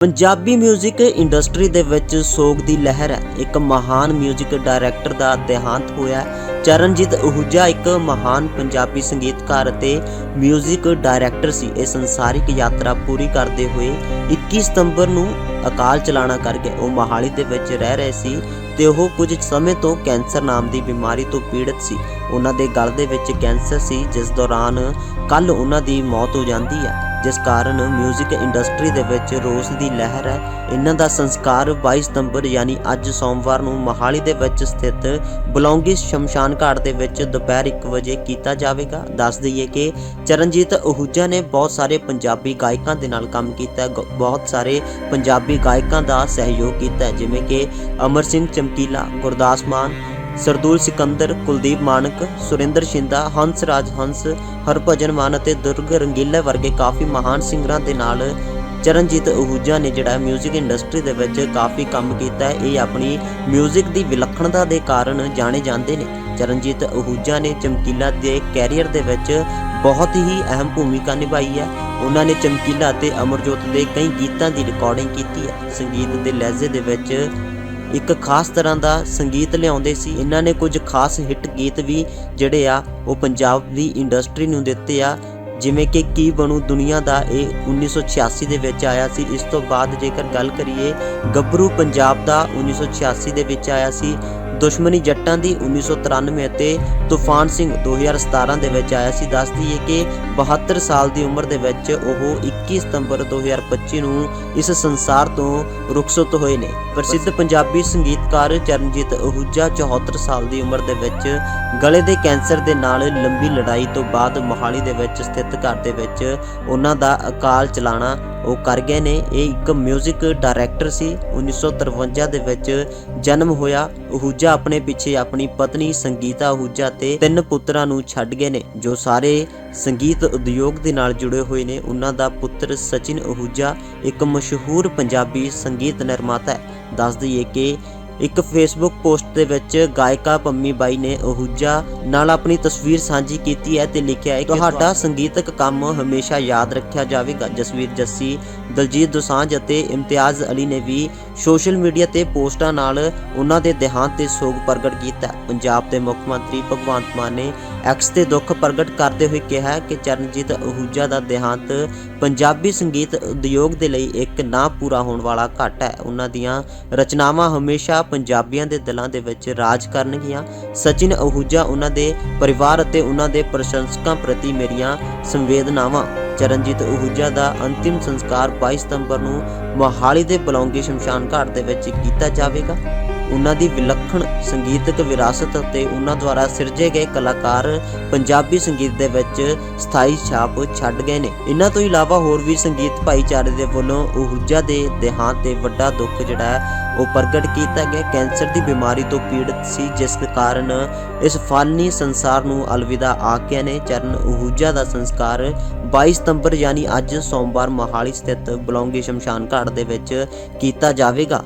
Punjabi 뮤직 industry ਦੇ ਵਿੱਚ ਸੋਗ ਦੀ ਲਹਿਰ ਹੈ ਇੱਕ ਮਹਾਨ 뮤직 ਡਾਇਰੈਕਟਰ ਦਾ ਦੇਹਾਂਤ ਹੋਇਆ ਹੈ। ਚਰਨਜੀਤ ਅਹੂਜਾ ਇੱਕ ਮਹਾਨ ਪੰਜਾਬੀ ਸੰਗੀਤਕਾਰ ਅਤੇ 뮤직 ਡਾਇਰੈਕਟਰ ਸੀ ਇਹ ਸੰਸਾਰਿਕ ਯਾਤਰਾ ਪੂਰੀ ਕਰਦੇ ਹੋਏ 21 ਸਤੰਬਰ ਨੂੰ ਅਕਾਲ ਚਲਾਣਾ ਕਰ ਗਏ ਉਹ ਮੋਹਾਲੀ ਦੇ ਵਿੱਚ ਰਹਿ ਰਹੇ ਸੀ ਤੇ ਉਹ ਕੁਝ ਸਮੇਂ ਤੋਂ ਕੈਂਸਰ ਨਾਮ ਦੀ ਬਿਮਾਰੀ ਤੋਂ ਪੀੜਤ ਸੀ ਉਹਨਾਂ ਦੇ ਗਲ ਦੇ ਵਿੱਚ ਕੈਂਸਰ ਸੀ ਜਿਸ ਦੌਰਾਨ ਕੱਲ ਉਹਨਾਂ ਦੀ ਮੌਤ ਹੋ ਜਾਂਦੀ ਹੈ ਜਿਸ ਕਾਰਨ 뮤직 ਇੰਡਸਟਰੀ ਦੇ ਵਿੱਚ ਰੋਸ ਦੀ ਲਹਿਰ ਹੈ। ਇਹਨਾਂ ਦਾ ਸੰਸਕਾਰ 22 ਸਤੰਬਰ, ਯਾਨੀ ਅੱਜ ਸੋਮਵਾਰ ਨੂੰ ਮੋਹਾਲੀ ਦੇ ਵਿੱਚ ਸਥਿਤ ਬਲੌਂਗੀ ਸ਼ਮਸ਼ਾਨ ਘਾਟ ਦੇ ਵਿੱਚ ਦੁਪਹਿਰ 1 ਵਜੇ ਕੀਤਾ ਜਾਵੇਗਾ। ਦੱਸ ਦਈਏ ਕਿ ਚਰਨਜੀਤ ਅਹੂਜਾ ਨੇ ਬਹੁਤ ਸਾਰੇ ਪੰਜਾਬੀ ਗਾਇਕਾਂ ਦੇ ਨਾਲ ਕੰਮ ਕੀਤਾ ਗ- ਬਹੁਤ ਸਾਰੇ ਪੰਜਾਬੀ ਗਾਇਕਾਂ ਦਾ ਸਹਿਯੋਗ ਕੀਤਾ ਜਿਵੇਂ ਕਿ ਅਮਰ ਸਿੰਘ ਚਮਕੀਲਾ, ਗੁਰਦਾਸ ਮਾਨ ਸਰਦੂਲ ਸਿਕੰਦਰ ਕੁਲਦੀਪ ਮਾਨਕ ਸੁਰਿੰਦਰ ਸ਼ਿੰਦਾ ਹੰਸ ਰਾਜ ਹੰਸ ਹਰਭਜਨ ਮਾਨ ਅਤੇ ਦੁਰਗ ਰੰਗੀਲਾ ਵਰਗੇ ਕਾਫੀ ਮਹਾਨ ਸਿੰਗਰਾਂ ਦੇ ਨਾਲ ਚਰਨਜੀਤ ਅਹੂਜਾ ਨੇ ਜਿਹੜਾ 뮤직 ਇੰਡਸਟਰੀ ਦੇ ਵਿੱਚ ਕਾਫੀ ਕੰਮ ਕੀਤਾ ਹੈ ਇਹ ਆਪਣੀ 뮤직 ਦੀ ਵਿਲੱਖਣਤਾ ਦੇ ਕਾਰਨ ਜਾਣੇ ਜਾਂਦੇ ਨੇ ਚਰਨਜੀਤ ਅਹੂਜਾ ਨੇ ਚਮਕੀਲਾ ਦੇ ਕੈਰੀਅਰ ਦੇ ਵਿੱਚ ਬਹੁਤ ਹੀ ਅਹਿਮ ਭੂਮਿਕਾ ਨਿਭਾਈ ਹੈ ਉਹਨਾਂ ਨੇ ਚਮਕੀਲਾ ਅਤੇ ਅਮਰਜੋਤ ਦੇ ਕਈ ਗੀਤਾਂ ਦੀ ਰਿਕਾਰਡਿੰਗ ਕੀਤੀ ਹੈ ਸੰਗੀਤ ਦੇ ਲਹਿਜ਼ੇ ਦੇ ਵਿੱਚ ਇੱਕ ਖਾਸ ਤਰ੍ਹਾਂ ਦਾ ਸੰਗੀਤ ਲਿਆਉਂਦੇ ਸੀ। ਇਹਨਾਂ ਨੇ ਕੁਝ ਖਾਸ ਹਿੱਟ ਗੀਤ ਵੀ ਜਿਹੜੇ ਆ, ਉਹ ਪੰਜਾਬ ਦੀ ਇੰਡਸਟਰੀ ਨੂੰ ਦਿੱਤੇ ਆ। ਜਿਵੇਂ ਕਿ ਕੀ ਬਣੂ ਦੁਨੀਆ ਦਾ, ਇਹ 1986 ਦੇ ਵਿੱਚ ਆਇਆ ਸੀ। ਇਸ ਤੋਂ ਬਾਅਦ ਜੇਕਰ ਗੱਲ ਕਰੀਏ, ਗੱਭਰੂ ਪੰਜਾਬ ਦਾ 1986 ਦੇ ਵਿੱਚ ਆਇਆ ਸੀ। ਦੁਸ਼ਮਣੀ ਜੱਟਾਂ ਦੀ 1993 ਅਤੇ ਤੂਫਾਨ ਸਿੰਘ 2017 ਦੇ ਵਿੱਚ ਆਇਆ ਸੀ। ਦੱਸ ਦਈਏ ਕਿ 72 ਸਾਲ ਦੀ ਉਮਰ ਦੇ ਵਿੱਚ ਉਹ 21 ਸਤੰਬਰ 2025 ਨੂੰ ਇਸ ਸੰਸਾਰ ਤੋਂ ਰੁਖਸਤ ਹੋਏ ਨੇ। ਪ੍ਰਸਿੱਧ ਪੰਜਾਬੀ ਸੰਗੀਤਕਾਰ ਚਰਨਜੀਤ ਅਹੂਜਾ 74 ਸਾਲ ਦੀ ਉਮਰ ਦੇ ਵਿੱਚ ਗਲੇ ਦੇ ਕੈਂਸਰ ਦੇ ਨਾਲ ਲੰਬੀ ਲੜਾਈ ਤੋਂ ਬਾਅਦ ਮੋਹਾਲੀ ਦੇ ਵਿੱਚ ਸਥਿਤ ਘਰ ਦੇ ਵਿੱਚ ਉਹਨਾਂ ਦਾ ਅਕਾਲ ਚਲਾਣਾ ਉਹ ਕਰ ਗਏ ਨੇ। ਇਹ ਇੱਕ 뮤직 ਡਾਇਰੈਕਟਰ ਸੀ 1953 ਦੇ ਵਿੱਚ ਜਨਮ ਹੋਇਆ। ਅਹੂਜਾ ਆਪਣੇ ਪਿੱਛੇ ਆਪਣੀ ਪਤਨੀ ਸੰਗੀਤਾ ਅਹੂਜਾ ਤੇ ਤਿੰਨ ਪੁੱਤਰਾਂ ਨੂੰ ਛੱਡ ਗਏ ਨੇ, ਜੋ ਸਾਰੇ ਸੰਗੀਤ ਉਦਯੋਗ ਦੇ ਨਾਲ ਜੁੜੇ ਹੋਏ ਨੇ। ਉਹਨਾਂ ਦਾ ਪੁੱਤਰ ਸਚਿਨ ਅਹੂਜਾ, ਇੱਕ ਮਸ਼ਹੂਰ ਪੰਜਾਬੀ ਸੰਗੀਤ ਨਿਰਮਾਤਾ ਹੈ। ਦੱਸ ਦਈਏ ਕਿ ਇੱਕ ਫੇਸਬੁੱਕ ਪੋਸਟ ਦੇ ਵਿੱਚ ਗਾਇਕਾ ਪੰਮੀ ਬਾਈ ਨੇ ਅਹੂਜਾ ਨਾਲ ਆਪਣੀ ਤਸਵੀਰ ਸਾਂਝੀ ਕੀਤੀ ਹੈ ਤੇ ਲਿਖਿਆ ਹੈ ਕਿ ਤੁਹਾਡਾ ਸੰਗੀਤਕ ਕੰਮ ਹਮੇਸ਼ਾ ਯਾਦ ਰੱਖਿਆ ਜਾਵੇਗਾ ਜਸਵੀਰ ਜੱਸੀ ਦਲਜੀਤ ਦੋਸਾਂਝ ਅਤੇ ਇਮਤਿਆਜ਼ ਅਲੀ ਨੇ ਵੀ ਸੋਸ਼ਲ ਮੀਡੀਆ ਤੇ ਪੋਸਟਾਂ ਨਾਲ ਉਹਨਾਂ ਦੇ ਦੇਹਾਂਤ ਤੇ ਸੋਗ ਪ੍ਰਗਟ ਕੀਤਾ। ਪੰਜਾਬ ਦੇ ਮੁੱਖ ਮੰਤਰੀ ਭਗਵੰਤ ਮਾਨ ਨੇ ਐਕਸ ਤੇ ਦੁੱਖ ਪ੍ਰਗਟ ਕਰਦੇ ਹੋਏ ਕਿਹਾ ਕਿ ਚਰਨਜੀਤ ਅਹੂਜਾ ਦਾ ਦੇਹਾਂਤ ਪੰਜਾਬੀ ਸੰਗੀਤ ਉਦਯੋਗ ਦੇ ਲਈ ਇੱਕ ਨਾ ਪੂਰਾ ਹੋਣ ਵਾਲਾ ਘਾਟਾ ਹੈ। ਉਹਨਾਂ ਦੀਆਂ ਰਚਨਾਵਾਂ ਹਮੇਸ਼ਾ ਪੰਜਾਬੀਆਂ ਦੇ ਦਿਲਾਂ ਦੇ ਵਿੱਚ ਰਾਜ ਕਰਨਗੀਆਂ। ਸਚਿਨ ਅਹੂਜਾ ਉਹਨਾਂ ਦੇ ਪਰਿਵਾਰ ਅਤੇ ਉਹਨਾਂ ਦੇ ਪ੍ਰਸ਼ੰਸਕਾਂ ਪ੍ਰਤੀ ਮੇਰੀਆਂ ਸੰਵੇਦਨਾਵਾਂ। ਚਰਨਜੀਤ ਅਹੂਜਾ ਦਾ ਅੰਤਿਮ ਸੰਸਕਾਰ 22 ਸਤੰਬਰ ਨੂੰ ਮੋਹਾਲੀ ਦੇ ਬਲੌਂਗੀ ਸ਼ਮਸ਼ਾਨ ਘਾਟ ਦੇ ਵਿੱਚ ਕੀਤਾ ਜਾਵੇਗਾ। ਉਹਨਾਂ ਦੀ ਵਿਲੱਖਣ ਸੰਗੀਤਕ ਵਿਰਾਸਤ ਅਤੇ ਉਹਨਾਂ ਦੁਆਰਾ ਸਿਰਜੇ ਗਏ ਕਲਾਕਾਰ ਪੰਜਾਬੀ ਸੰਗੀਤ ਦੇ ਵਿੱਚ ਸਥਾਈ ਛਾਪ ਛੱਡ ਗਏ ਨੇ। ਇਹਨਾਂ ਤੋਂ ਇਲਾਵਾ ਹੋਰ ਵੀ ਸੰਗੀਤ ਭਾਈਚਾਰੇ ਦੇ ਵੱਲੋਂ ਅਹੂਜਾ ਦੇ ਦੇਹਾਂਤ ਤੇ ਵੱਡਾ ਦੁੱਖ ਜਿਹੜਾ ਹੈ, ਉਹ ਪ੍ਰਗਟ ਕੀਤਾ ਗਿਆ। ਕੈਂਸਰ ਦੀ ਬਿਮਾਰੀ ਤੋਂ ਪੀੜਤ ਸੀ, ਜਿਸ ਕਾਰਨ ਇਸ ਫਾਨੀ ਸੰਸਾਰ ਨੂੰ ਅਲਵਿਦਾ ਆਖਿਆ ਨੇ। ਚਰਨ ਅਹੂਜਾ ਦਾ ਸੰਸਕਾਰ 22 ਸਤੰਬਰ, ਯਾਨੀ ਅੱਜ ਸੋਮਵਾਰ ਮੋਹਾਲੀ ਸਥਿਤ ਬਲੌਂਗੀ ਸ਼ਮਸ਼ਾਨ ਘਾਟ ਦੇ ਵਿੱਚ ਕੀਤਾ ਜਾਵੇਗਾ।